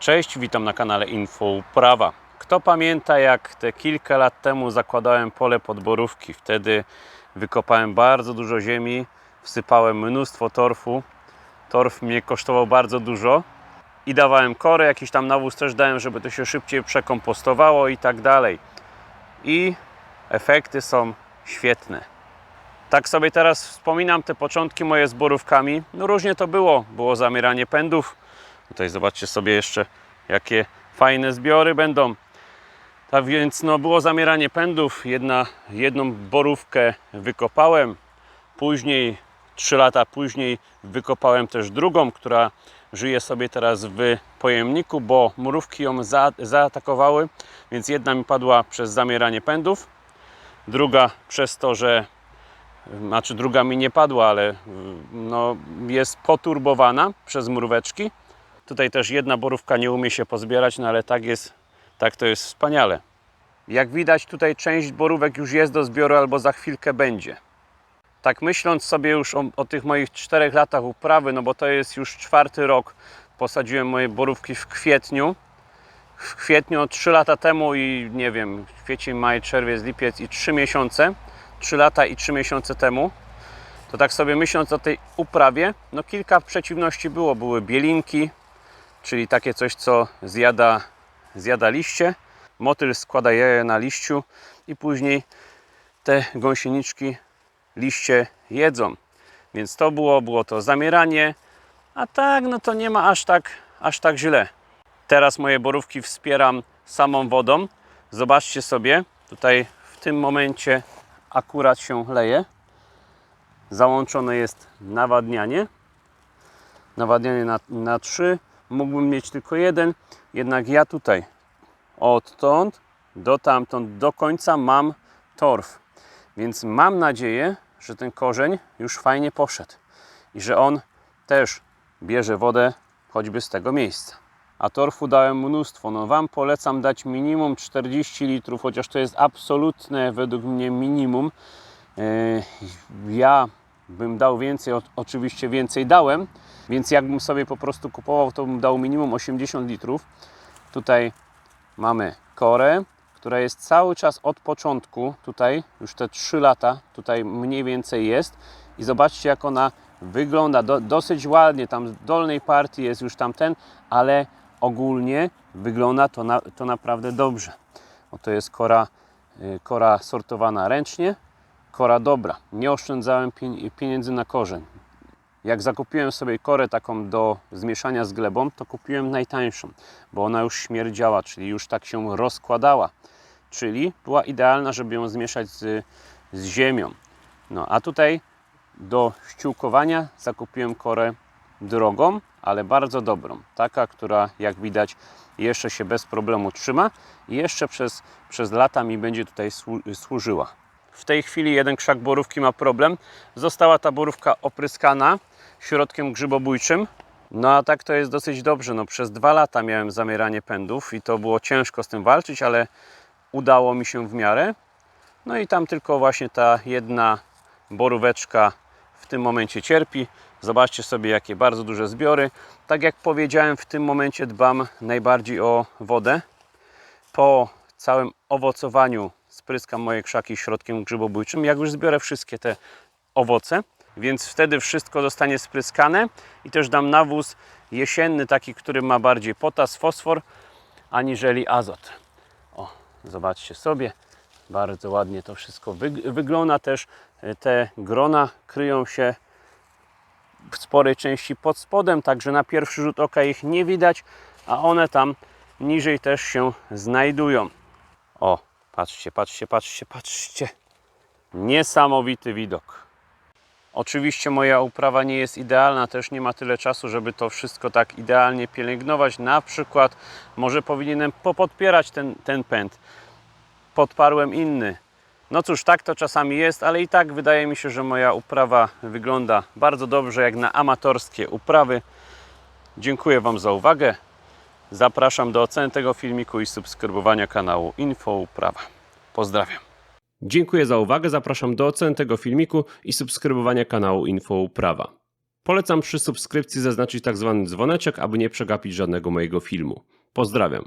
Cześć, witam na kanale Info Uprawa. Kto pamięta jak te kilka lat temu zakładałem pole pod borówki? Wtedy wykopałem bardzo dużo ziemi, wsypałem mnóstwo torfu. Torf mnie kosztował bardzo dużo i dawałem korę, jakiś tam nawóz też dałem, żeby to się szybciej przekompostowało i tak dalej. I efekty są świetne. Tak sobie teraz wspominam te początki moje z borówkami. No różnie to było. Było zamieranie pędów. Tutaj zobaczcie sobie jeszcze, jakie fajne zbiory będą. Tak więc no, było zamieranie pędów. Jedna, jedną borówkę wykopałem. Później, 3 lata później, wykopałem też drugą, która żyje sobie teraz w pojemniku, bo mrówki ją za, zaatakowały. Więc jedna mi padła przez zamieranie pędów, druga przez to, że znaczy druga mi nie padła, ale no, jest poturbowana przez mróweczki. Tutaj też jedna borówka nie umie się pozbierać, no ale tak jest, tak to jest wspaniale. Jak widać tutaj część borówek już jest do zbioru albo za chwilkę będzie. Tak myśląc sobie już o, o tych moich czterech latach uprawy, no bo to jest już czwarty rok, posadziłem moje borówki w kwietniu. W kwietniu 3 lata temu i nie wiem, kwiecień, maj, czerwiec, lipiec i 3 miesiące. 3 lata i 3 miesiące temu, to tak sobie myśląc o tej uprawie, no kilka przeciwności było. Były bielinki, czyli takie coś, co zjada, zjada liście. Motyl składa jaja na liściu i później te gąsieniczki liście jedzą. Więc to było, było to zamieranie, a tak, no to nie ma aż tak, aż tak źle. Teraz moje borówki wspieram samą wodą. Zobaczcie sobie, tutaj w tym momencie akurat się leje. Załączone jest nawadnianie. Nawadnianie na, na 3. Mógłbym mieć tylko jeden, jednak ja tutaj odtąd do tamtąd do końca mam torf. Więc mam nadzieję, że ten korzeń już fajnie poszedł i że on też bierze wodę choćby z tego miejsca. A torfu dałem mnóstwo. No Wam polecam dać minimum 40 litrów, chociaż to jest absolutne według mnie minimum. Yy, Ja bym dał więcej, oczywiście więcej dałem, więc jakbym sobie po prostu kupował, to bym dał minimum 80 litrów. Tutaj mamy korę, która jest cały czas od początku, tutaj już te 3 lata, tutaj mniej więcej jest i zobaczcie jak ona wygląda, Do, dosyć ładnie, tam z dolnej partii jest już tamten, ale ogólnie wygląda to, na, to naprawdę dobrze. Bo to jest kora, y, kora sortowana ręcznie, kora dobra. Nie oszczędzałem pien- pieniędzy na korzeń. Jak zakupiłem sobie korę taką do zmieszania z glebą, to kupiłem najtańszą, bo ona już śmierdziała, czyli już tak się rozkładała. Czyli była idealna, żeby ją zmieszać z, z ziemią. No a tutaj do ściółkowania zakupiłem korę drogą, ale bardzo dobrą. Taka, która jak widać jeszcze się bez problemu trzyma i jeszcze przez, przez lata mi będzie tutaj słu- służyła. W tej chwili jeden krzak borówki ma problem. Została ta borówka opryskana środkiem grzybobójczym. No a tak to jest dosyć dobrze. No, przez dwa lata miałem zamieranie pędów i to było ciężko z tym walczyć, ale udało mi się w miarę. No i tam tylko właśnie ta jedna boróweczka w tym momencie cierpi. Zobaczcie sobie, jakie bardzo duże zbiory. Tak jak powiedziałem, w tym momencie dbam najbardziej o wodę. Po całym owocowaniu spryskam moje krzaki środkiem grzybobójczym. Jak już zbiorę wszystkie te owoce, więc wtedy wszystko zostanie spryskane i też dam nawóz jesienny, taki, który ma bardziej potas, fosfor, aniżeli azot. O, zobaczcie sobie, bardzo ładnie to wszystko wyg- wygląda też. Te grona kryją się w sporej części pod spodem, także na pierwszy rzut oka ich nie widać, a one tam niżej też się znajdują. O, patrzcie, patrzcie, patrzcie, patrzcie. Niesamowity widok. Oczywiście moja uprawa nie jest idealna, też nie ma tyle czasu, żeby to wszystko tak idealnie pielęgnować. Na przykład może powinienem popodpierać ten, ten pęd. Podparłem inny. No cóż, tak to czasami jest, ale i tak wydaje mi się, że moja uprawa wygląda bardzo dobrze, jak na amatorskie uprawy. Dziękuję Wam za uwagę. Zapraszam do oceny tego filmiku i subskrybowania kanału Info Uprawa. Pozdrawiam. Dziękuję za uwagę. Zapraszam do oceny tego filmiku i subskrybowania kanału Info Uprawa. Polecam przy subskrypcji zaznaczyć tak zwany dzwoneczek, aby nie przegapić żadnego mojego filmu. Pozdrawiam.